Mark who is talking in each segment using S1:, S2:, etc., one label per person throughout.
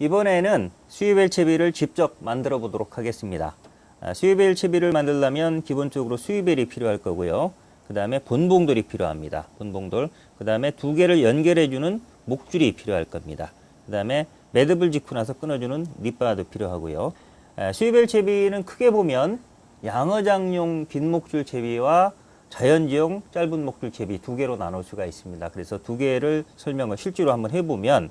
S1: 이번에는 수입엘 채비를 직접 만들어 보도록 하겠습니다. 아, 수입엘 채비를 만들려면 기본적으로 수입엘이 필요할 거고요. 그 다음에 본봉돌이 필요합니다. 본봉돌. 그 다음에 두 개를 연결해주는 목줄이 필요할 겁니다. 그 다음에 매듭을 짓고 나서 끊어주는 립바도 필요하고요. 아, 수입엘 채비는 크게 보면 양어장용 긴 목줄 채비와 자연지용 짧은 목줄 채비 두 개로 나눌 수가 있습니다. 그래서 두 개를 설명을 실제로 한번 해보면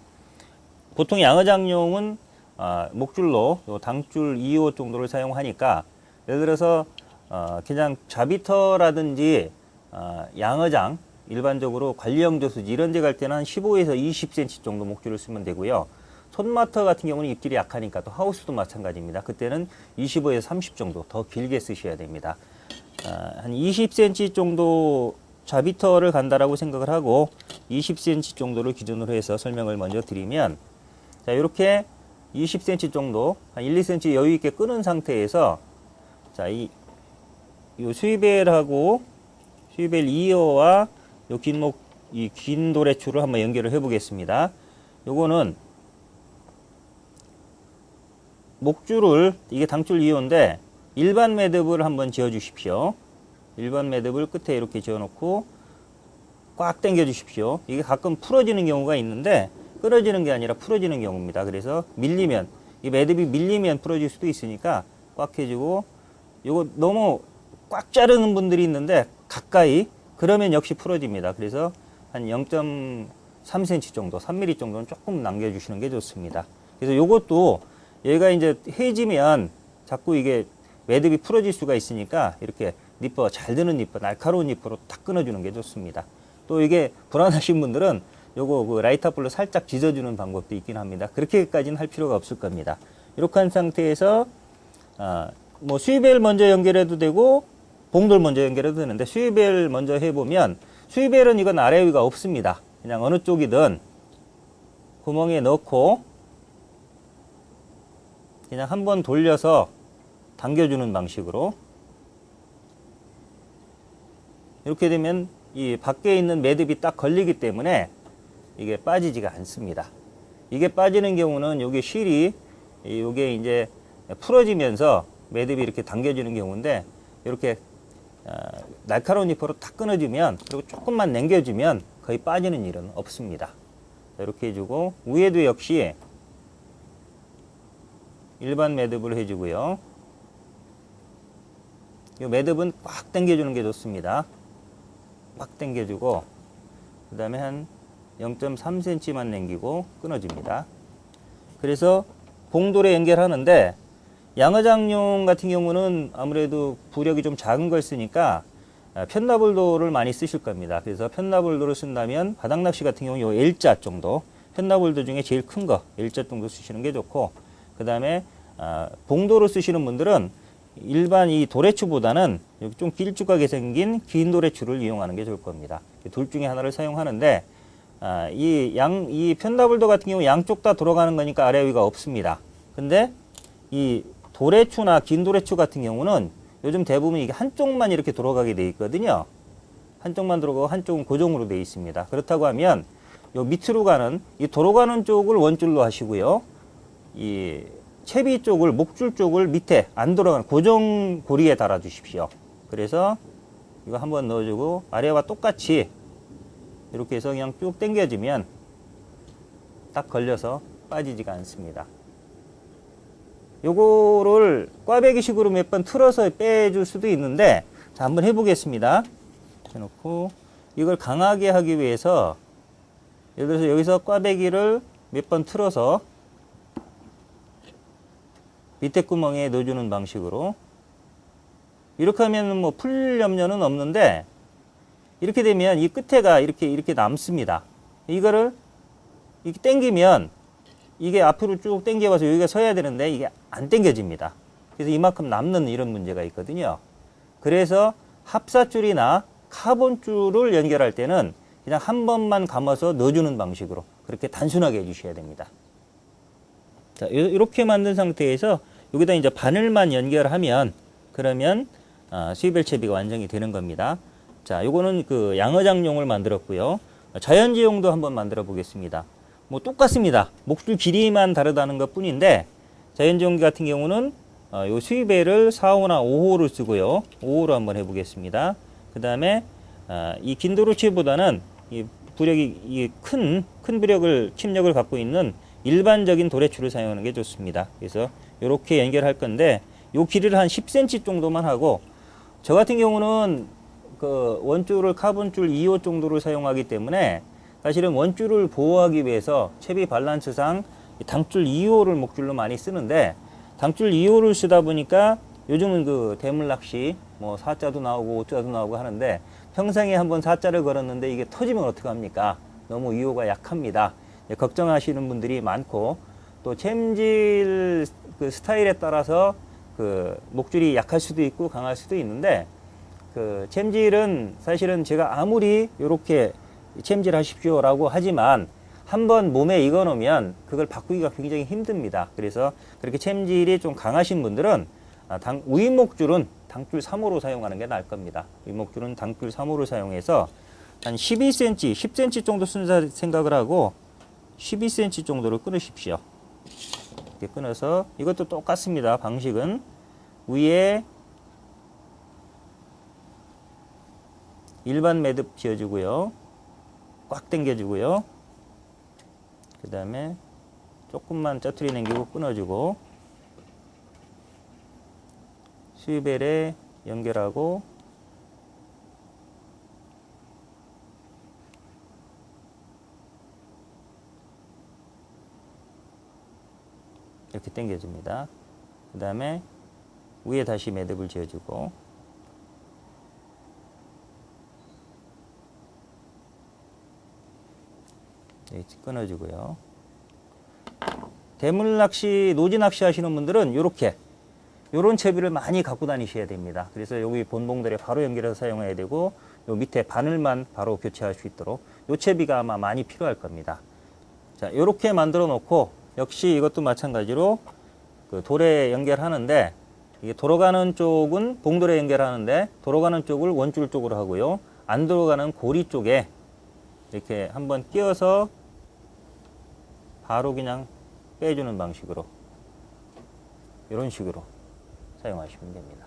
S1: 보통 양어장용은 아, 목줄로 요 당줄 2호 정도를 사용하니까 예를 들어서 어, 그냥 자비터라든지 어, 양어장 일반적으로 관리형 저수지 이런 데 갈 때는 한 15에서 20cm 정도 목줄을 쓰면 되고요. 손마터 같은 경우는 입질이 약하니까 또 하우스도 마찬가지입니다. 그때는 25에서 30 정도 더 길게 쓰셔야 됩니다. 아, 한 20cm 정도 자비터를 간다라고 생각을 하고 20cm 정도를 기준으로 해서 설명을 먼저 드리면 자 이렇게 20cm 정도 한 1, 2cm 여유 있게 끄는 상태에서 자 이 요 수입벨하고 수입벨 2호와 요 긴목 이 긴 도래추를 한번 연결을 해 보겠습니다. 요거는 목줄을 이게 당줄 2호인데 일반 매듭을 한번 지어 주십시오. 일반 매듭을 끝에 이렇게 지어 놓고 꽉 당겨 주십시오. 이게 가끔 풀어지는 경우가 있는데 끊어지는 게 아니라 풀어지는 경우입니다. 그래서 밀리면 이 매듭이 밀리면 풀어질 수도 있으니까 꽉 해주고 이거 너무 꽉 자르는 분들이 있는데 가까이 그러면 역시 풀어집니다. 그래서 한 0.3cm 정도, 3mm 정도는 조금 남겨주시는 게 좋습니다. 그래서 이것도 얘가 이제 해지면 자꾸 이게 매듭이 풀어질 수가 있으니까 이렇게 니퍼 잘 드는 니퍼, 날카로운 니퍼로 탁 끊어주는 게 좋습니다. 또 이게 불안하신 분들은 요거 그 라이터 불로 살짝 짖어주는 방법도 있긴 합니다. 그렇게까지는 할 필요가 없을 겁니다. 이렇게 한 상태에서 아, 뭐 수입벨 먼저 연결해도 되고 봉돌 먼저 연결해도 되는데 수입벨 먼저 해보면 수입벨은 이건 아래 위가 없습니다. 그냥 어느 쪽이든 구멍에 넣고 그냥 한번 돌려서 당겨주는 방식으로 이렇게 되면 이 밖에 있는 매듭이 딱 걸리기 때문에 이게 빠지지가 않습니다. 이게 빠지는 경우는 여기 실이 이게 이제 풀어지면서 매듭이 이렇게 당겨지는 경우인데 이렇게 어, 날카로운 니퍼로 탁 끊어주면 그리고 조금만 남겨주면 거의 빠지는 일은 없습니다. 이렇게 해주고 위에도 역시 일반 매듭을 해주고요. 이 매듭은 꽉 당겨주는 게 좋습니다. 꽉 당겨주고 그 다음에 한 0.3cm만 남기고 끊어줍니다. 그래서 봉돌에 연결하는데 양어장용 같은 경우는 아무래도 부력이 좀 작은 걸 쓰니까 아, 편나불도를 많이 쓰실 겁니다. 그래서 편나불도를 쓴다면 바닥낚시 같은 경우 요 L자 정도 편나불도 중에 제일 큰 거 L자 정도 쓰시는 게 좋고 그 다음에 아, 봉도를 쓰시는 분들은 일반 이 도래추보다는 좀 길쭉하게 생긴 긴 도래추를 이용하는 게 좋을 겁니다. 둘 중에 하나를 사용하는데 아, 이 양, 이 편다불도 같은 경우 양쪽 다 돌아가는 거니까 아래 위가 없습니다. 근데 이 도래추나 긴 도래추 같은 경우는 요즘 대부분 이게 한쪽만 이렇게 돌아가게 돼 있거든요. 한쪽만 들어가고 한쪽은 고정으로 돼 있습니다. 그렇다고 하면 요 밑으로 가는 이 돌아가는 쪽을 원줄로 하시고요. 이 채비 쪽을 목줄 쪽을 밑에 안 돌아가는 고정 고리에 달아 주십시오. 그래서 이거 한번 넣어주고 아래와 똑같이 이렇게 해서 그냥 쭉 당겨주면 딱 걸려서 빠지지가 않습니다. 요거를 꽈배기식으로 몇 번 틀어서 빼줄 수도 있는데 자 한번 해보겠습니다. 해놓고 이걸 강하게 하기 위해서 예를 들어서 여기서 꽈배기를 몇 번 틀어서 밑에 구멍에 넣어주는 방식으로 이렇게 하면 뭐 풀릴 염려는 없는데 이렇게 되면 이 끝에가 이렇게 이렇게 남습니다. 이거를 이렇게 당기면 이게 앞으로 쭉 당겨와서 여기가 서야 되는데 이게 안 당겨집니다. 그래서 이만큼 남는 이런 문제가 있거든요. 그래서 합사줄이나 카본줄을 연결할 때는 그냥 한 번만 감아서 넣어주는 방식으로 그렇게 단순하게 해주셔야 됩니다. 자, 이렇게 만든 상태에서 여기다 이제 바늘만 연결하면 그러면 아, 수입벨 채비가 완성이 되는 겁니다. 자, 요거는 그 양어장용을 만들었고요. 자연지용도 한번 만들어 보겠습니다. 뭐 똑같습니다. 목줄 길이만 다르다는 것 뿐인데 자연전기 같은 경우는 어, 요 수입배를 4호나 5호를 쓰고요. 5호로 한번 해보겠습니다. 그 다음에 어, 이 긴도로치보다는 이 부력이 큰, 큰 부력을, 침력을 갖고 있는 일반적인 도래추를 사용하는 게 좋습니다. 그래서 이렇게 연결할 건데 요 길이를 한 10cm 정도만 하고 저 같은 경우는 그 원줄을 카본줄 2호 정도를 사용하기 때문에 사실은 원줄을 보호하기 위해서 채비 이 당줄 2호를 목줄로 많이 쓰는데 당줄 2호를 쓰다 보니까 요즘은 그 대물 낚시 뭐 4자도 나오고 5자도 나오고 하는데 평생에 한번 4자를 걸었는데 이게 터지면 어떡합니까? 너무 2호가 약합니다. 예, 걱정하시는 분들이 많고 또 챔질 그 스타일에 따라서 그 목줄이 약할 수도 있고 강할 수도 있는데 그 챔질은 사실은 제가 아무리 이렇게 챔질 하십시오라고 하지만 한번 몸에 익어 놓으면 그걸 바꾸기가 굉장히 힘듭니다. 그래서 그렇게 챔질이 좀 강하신 분들은 아, 당, 우인목줄은 당줄 3호로 사용하는 게 나을 겁니다. 우인목줄은 당줄 3호를 사용해서 한 12cm, 10cm 정도 쓴 생각을 하고 12cm 정도를 끊으십시오. 이렇게 끊어서 이것도 똑같습니다. 방식은 위에 일반 매듭 지어주고요. 꽉 당겨주고요. 그 다음에 조금만 짜투리 남기고 끊어주고 수입벨에 연결하고 이렇게 당겨줍니다. 그 다음에 위에 다시 매듭을 지어주고 이렇게 끊어주고요. 대물 낚시, 노지 낚시 하시는 분들은 이렇게 요런 채비를 많이 갖고 다니셔야 됩니다. 그래서 여기 본봉들에 바로 연결해서 사용해야 되고 요 밑에 바늘만 바로 교체할 수 있도록 요 채비가 아마 많이 필요할 겁니다. 자, 요렇게 만들어 놓고 역시 이것도 마찬가지로 그 돌에 연결하는데 이게 돌아가는 쪽은 봉돌에 연결하는데 돌아가는 쪽을 원줄 쪽으로 하고요. 안 들어가는 고리 쪽에 이렇게 한번 끼워서 바로 그냥 빼주는 방식으로 이런 식으로 사용하시면 됩니다.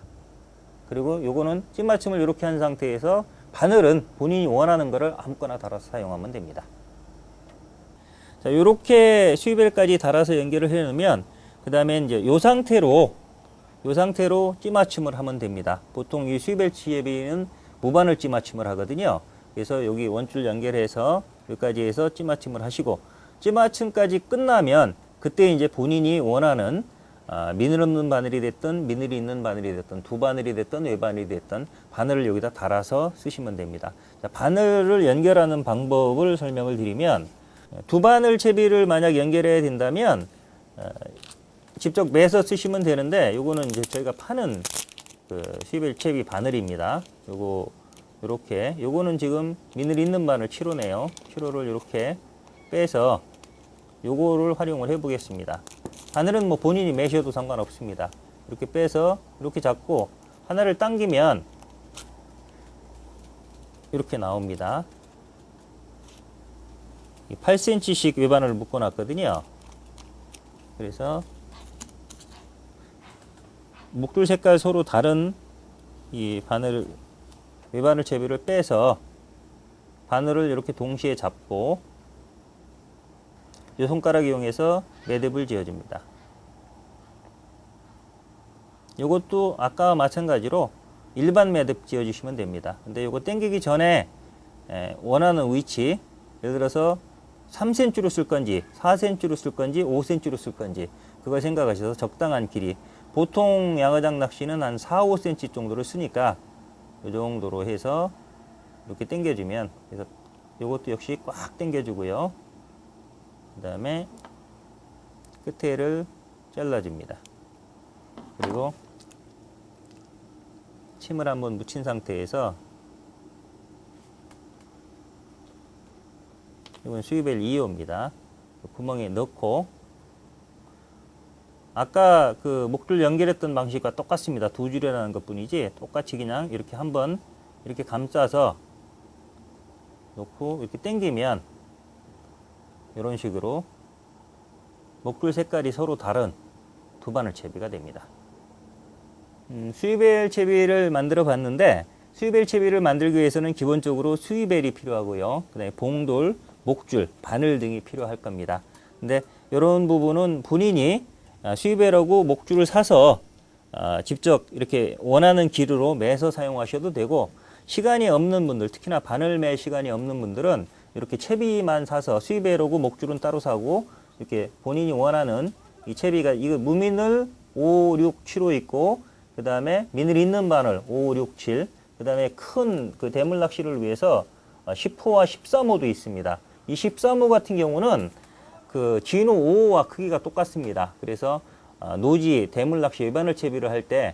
S1: 그리고 요거는 찐맞춤을 이렇게 한 상태에서 바늘은 본인이 원하는 거를 아무거나 달아서 사용하면 됩니다. 자, 이렇게 수입벨까지 달아서 연결을 해 놓으면 그 다음에 이제 요 상태로 요 상태로 찌맞춤을 하면 됩니다. 보통 이 수입벨 치에비는 무바늘 찌맞춤을 하거든요. 그래서 여기 원줄 연결해서 여기까지 해서 찌맞춤을 하시고 찌맞춤까지 끝나면 그때 이제 본인이 원하는 아, 미늘 없는 바늘이 됐든 미늘이 있는 바늘이 됐든 두 바늘이 됐든 외바늘이 됐든 바늘을 여기다 달아서 쓰시면 됩니다. 자, 바늘을 연결하는 방법을 설명을 드리면 두 바늘 채비를 만약 연결해야 된다면 어, 직접 매서 쓰시면 되는데 요거는 이제 저희가 파는 그 수입일 채비 바늘입니다. 요거 요렇게 요거는 지금 미늘 있는 바늘 7호네요. 7호를 이렇게 빼서 요거를 활용을 해 보겠습니다. 바늘은 뭐 본인이 매셔도 상관없습니다. 이렇게 빼서 이렇게 잡고 하나를 당기면 이렇게 나옵니다. 8cm씩 외바늘을 묶어 놨거든요. 그래서 목줄 색깔 서로 다른 이 바늘 외바늘 채비를 빼서 바늘을 이렇게 동시에 잡고 이 손가락 이용해서 매듭을 지어줍니다. 이것도 아까와 마찬가지로 일반 매듭 지어주시면 됩니다. 근데 이거 당기기 전에 원하는 위치 예를 들어서 3cm로 쓸 건지 4cm로 쓸 건지 5cm로 쓸 건지 그걸 생각하셔서 적당한 길이 보통 양어장 낚시는 한 4, 5cm 정도를 쓰니까 이 정도로 해서 이렇게 당겨주면 그래서 이것도 역시 꽉 당겨주고요. 그 다음에 끝에를 잘라줍니다. 그리고 침을 한번 묻힌 상태에서 이건 수입벨 2호입니다. 구멍에 넣고 아까 그 목줄 연결했던 방식과 똑같습니다. 두 줄이라는 것 뿐이지 똑같이 그냥 이렇게 한번 이렇게 감싸서 놓고 이렇게 당기면 이런 식으로 목줄 색깔이 서로 다른 두 바늘 채비가 됩니다. 음, 수입벨 채비를 만들어 봤는데 수입벨 채비를 만들기 위해서는 기본적으로 수입벨이 필요하고요. 그다음에 봉돌, 목줄, 바늘 등이 필요할 겁니다. 근데 이런 부분은 본인이 아, 수입벨하고 목줄을 사서 아, 직접 이렇게 원하는 기르로 매서 사용하셔도 되고 시간이 없는 분들 특히나 바늘 매 시간이 없는 분들은 이렇게 채비만 사서 수입벨하고 목줄은 따로 사고 이렇게 본인이 원하는 이 채비가 이거 무민을 5, 6, 7호 있고 그 다음에 미늘 있는 바늘 5, 6, 7, 그 다음에 큰 그 대물 낚시를 위해서 10호와 13호도 있습니다. 이 13호 같은 경우는 그 진호 5호와 크기가 똑같습니다. 그래서 어, 노지 대물 낚시 일반을 채비를 할 때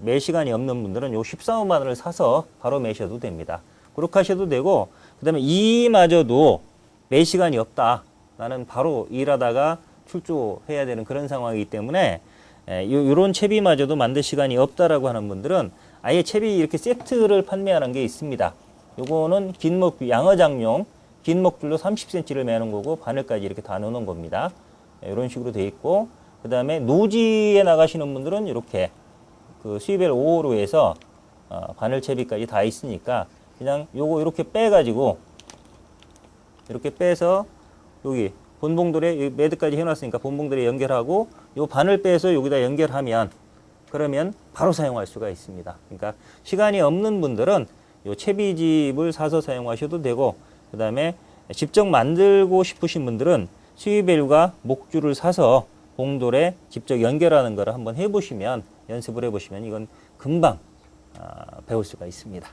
S1: 매 시간이 없는 분들은 요 13호 바늘을 사서 바로 매셔도 됩니다. 그렇게 하셔도 되고 그 다음에 이마저도 매 시간이 없다. 나는 바로 일하다가 출조해야 되는 그런 상황이기 때문에 에, 요, 요런 채비마저도 만들 시간이 없다라고 하는 분들은 아예 채비 이렇게 세트를 판매하는 게 있습니다. 요거는 긴 목, 양어장용, 긴 목줄로 30cm를 매는 거고 바늘까지 이렇게 다 넣는 겁니다. 예, 이런 식으로 돼 있고 그 다음에 노지에 나가시는 분들은 이렇게 그 수입엘 5호로 해서 어, 바늘 채비까지 다 있으니까 그냥 요거 이렇게 빼가지고 이렇게 빼서 여기 본봉돌에 이 매드까지 해놨으니까 본봉돌에 연결하고 요 바늘 빼서 여기다 연결하면 그러면 바로 사용할 수가 있습니다. 그러니까 시간이 없는 분들은 요 채비집을 사서 사용하셔도 되고 그 다음에 직접 만들고 싶으신 분들은 수입벨과 목줄을 사서 봉돌에 직접 연결하는 거를 한번 해보시면 연습을 해보시면 이건 금방 아, 배울 수가 있습니다.